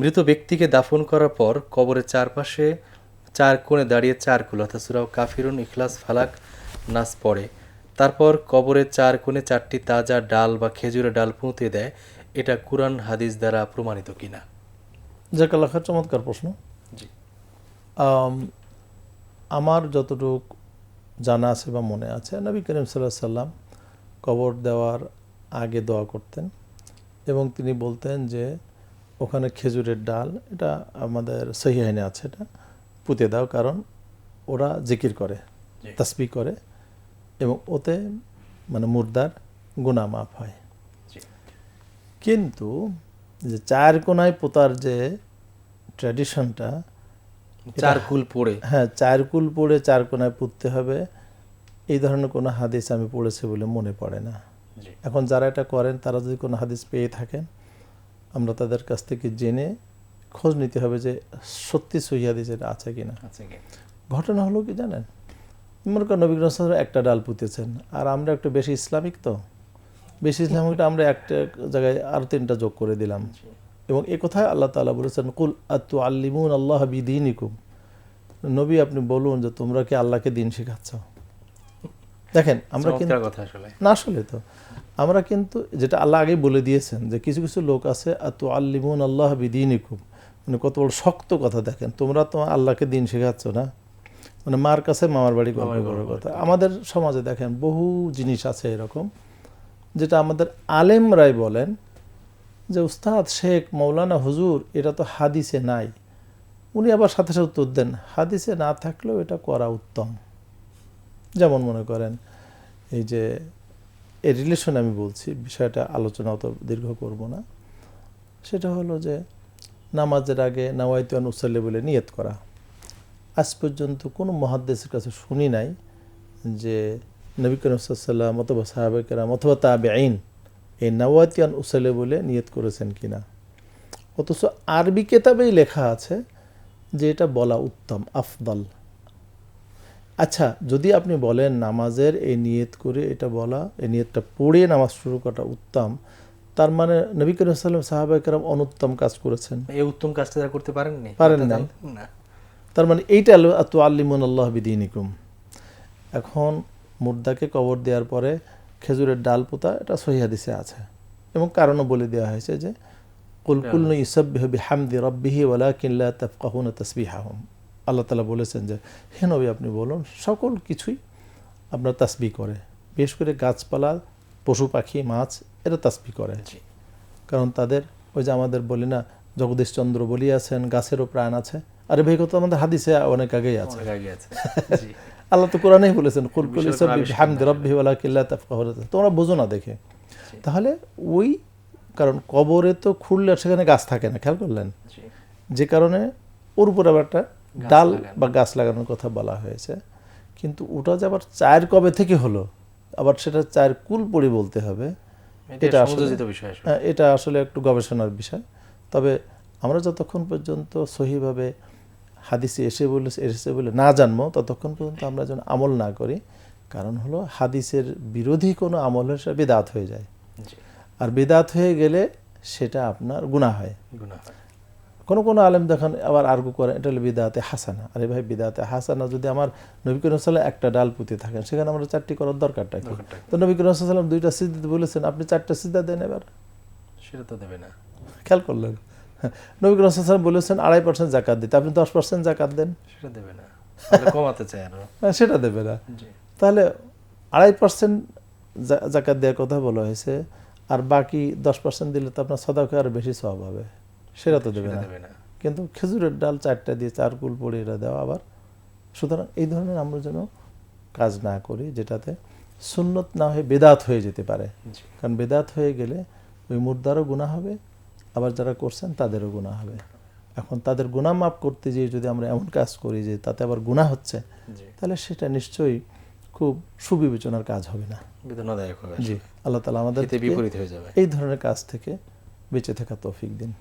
মৃত ব্যক্তিকে দাফন করার পর কবরের চারপাশে চার কোণে দাঁড়িয়ে চার কুল অর্থাৎ সুরাও কাফিরুন ইখলাস ফালাক নাস পড়ে। তারপর কবরের চার কোণে চারটি তাজা ডাল বা খেজুরের ডাল পুঁতে দেয়। এটা কুরআন হাদিস দ্বারা প্রমাণিত কিনা? জাকাল্লা খার চমৎকার প্রশ্ন। জি। আমার যতটুক জানা আছে বা মনে আছে নবী করিম সাল্লাহ সাল্লাম কবর দেওয়ার আগে দোয়া করতেন এবং তিনি বলতেন যে ওখানে খেজুরের ডাল এটা আমাদের সহিহাইনে আছে এটা পুঁতে দাও কারণ ওরা জিকির করে। তসবি করে এবং ওতে মানে মুর্দার গুণা মাফ হয়। কিন্তু যে চার কোনায় পোতার যে ট্র্যাডিশনটা চার কুল পড়ে। হ্যাঁ চার কুল পড়ে চার কোনায় পুঁততে হবে এই ধরনের কোনো হাদিস আমি পড়েছি বলে মনে পড়ে না। এখন যারা এটা করেন তারা যদি কোনো হাদিস পেয়ে থাকেন আমরা তাদের কাছ থেকে জেনে খোঁজ নিতে হবে যে সত্যি সহি হাদিস এটা আছে কি? ঘটনা হলো কি জানেন? মনে করেন নবী একটা ডাল পুঁতেছেন আর আমরা একটু বেশি ইসলামিক তো। বেশি ইসলামিকটা আমরা একটা জায়গায় আর তিনটা যোগ করে দিলাম। এবং এ কথায় আল্লাহ তাআলা বলেছেন কুল আতু আল্লিমুন আল্লাহ বিদিনিকুম। নবী আপনি বলুন যে তোমরা কি আল্লাহকে দিন শেখাচ্ছ? দেখেন আমরা কিন্তু না আসলে তো। আমরা কিন্তু যেটা আল্লাহ আগেই বলে দিয়েছেন যে কিছু কিছু লোক আছে আতু আল্লিমুন আল্লাহ বিদিনিকুম। মানে কত বড় শক্ত কথা দেখেন। তোমরা তো আল্লাহকে দিন শেখাচ্ছ না। মানে মার কাছে মামার বাড়ি গল্প করার কথা। আমাদের সমাজে দেখেন বহু জিনিস আছে এরকম যেটা আমাদের আলেমরাই বলেন যে উস্তাদ শেখ মৌলানা হুজুর এটা তো হাদিসে নাই। উনি আবার সাথে সাথে উত্তর দেন হাদিসে না থাকলেও এটা করা উত্তম। যেমন মনে করেন এই যে এই রিলেশন আমি বলছি, বিষয়টা আলোচনা অত দীর্ঘ করব না। সেটা হলো যে নামাজের আগে নাওয়াইতুয়ান উসাল্লি বলে নিয়ত করা। আজ পর্যন্ত কোনো মহাদ্দেশের কাছে শুনি নাই যে নবী করিম অথবা সাহাবেকেরাম অথবা তাবে আইন এই নওয়াতিয়ান উসালে বলে নিয়ত করেছেন কিনা। অথচ আরবি কেতাবেই লেখা আছে যে এটা বলা উত্তম, আফদল। আচ্ছা যদি আপনি বলেন নামাজের এই নিয়ত করে এটা বলা এই নিয়তটা পড়ে নামাজ শুরু করাটা উত্তম তার মানে নবী করিম সাল্লাম সাহাবাহিকেরাম অনুত্তম কাজ করেছেন। এই উত্তম কাজটা তারা করতে পারেননি? পারেন তা। না। তার মানে এইটা আলো আতু আল্লিমুন আল্লাহ বিদিনিকুম। এখন মুর্দাকে কবর দেওয়ার পরে খেজুরের ডাল পোতা এটা সহিহাদিসে আছে। এবং কারণও বলে দেওয়া হয়েছে যে কুলকুল ইসব্বিহ বিহামদি রব্বিহি ওয়ালা কিল্লা তাফকাহুন তসবিহাহুম। আল্লাহ তালা বলেছেন যে হে নবী আপনি বলুন সকল কিছুই আপনার তাসবি করে। বিশেষ করে গাছপালা পশু পাখি মাছ এরা তাসবি করে। কারণ তাদের ওই যে আমাদের বলি না জগদীশচন্দ্র বলি আছেন গাছেরও প্রাণ আছে। আরে ভাই কত আমাদের হাদিসে অনেক আগেই আছে। আল্লাহ তো কোরআনেই বলেছেন কুল কুল বিষয়টা ইসাব্বিহ আবিষ্কার বিহামদি রাব্বিহি ওয়ালা কিল্লা তোমরা বোঝো না দেখে। তাহলে ওই কারণ কবরে তো খুললে সেখানে গাছ থাকে না খেয়াল করলেন? যে কারণে ওর উপর আবার একটা ডাল বা গাছ লাগানোর কথা বলা হয়েছে। কিন্তু ওটা যে আবার চায়ের কবে থেকে হলো? আবার সেটা চায়ের কুল পড়ি বলতে হবে। এটা আসলে- হ্যাঁ, এটা আসলে একটু গবেষণার বিষয়। তবে আমরা যতক্ষণ পর্যন্ত সহিভাবে হাদিসে এসে বলে এসে বলে না জানব ততক্ষণ পর্যন্ত আমরা যেন আমল না করি। কারণ হলো হাদিসের বিরোধী কোনো আমল হলে সেটা বেদাত হয়ে যায়। আর বেদাত হয়ে গেলে সেটা আপনার গুণা হয়। গুনাহ হয়। কোনো কোনো আলেম দেখেন আবার আর্গু করেন এটা হলো বিদাতে হাসানা। আরে ভাই বিদাতে হাসানা যদি আমার নবী করিম সাল্লাম একটা ডাল পুঁতে থাকেন সেখানে আমরা চারটি করার দরকারটা কি? তো নবী করিম সাল্লাম দুইটা সিদ্ধান্ত বলেছেন আপনি চারটা সিদ্ধা দেন এবার। সেটা তো দেবে না। খেয়াল করলেন? নবী করিম সাল্লাম বলেছেন আড়াই পার্সেন্ট জাকাত দিতে। আপনি দশ পার্সেন্ট জাকাত দেন? সেটা দেবে না। কমাতে আরও। হ্যাঁ, সেটা দেবে না। তাহলে আড়াই পার্সেন্ট জাকাত দেওয়ার কথা বলা হয়েছে আর বাকি দশ পার্সেন্ট দিলে তো আপনার সদাকে আরও বেশি সব হবে। সেটা তো দেবে না। কিন্তু খেজুরের ডাল চারটা দিয়ে চার কুল পড়ে এটা দেওয়া আবার। সুতরাং এই ধরনের আমরা যেন কাজ না করি যেটাতে সুন্নত না হয়ে বেদাত হয়ে যেতে পারে। কারণ বেদাত হয়ে গেলে ওই মুর্দারও গুণা হবে আবার যারা করছেন তাদেরও গুণা হবে। এখন তাদের গুণা মাপ করতে গিয়ে যদি আমরা এমন কাজ করি যে তাতে আবার গুণা হচ্ছে তাহলে সেটা নিশ্চয়ই খুব সুবিবেচনার কাজ হবে না। বেদনাদায়ক হবে জি। আল্লাহ তালা আমাদের এতে বিপরীত হয়ে যাবে। এই ধরনের কাজ থেকে বেঁচে থাকা তৌফিক দিন।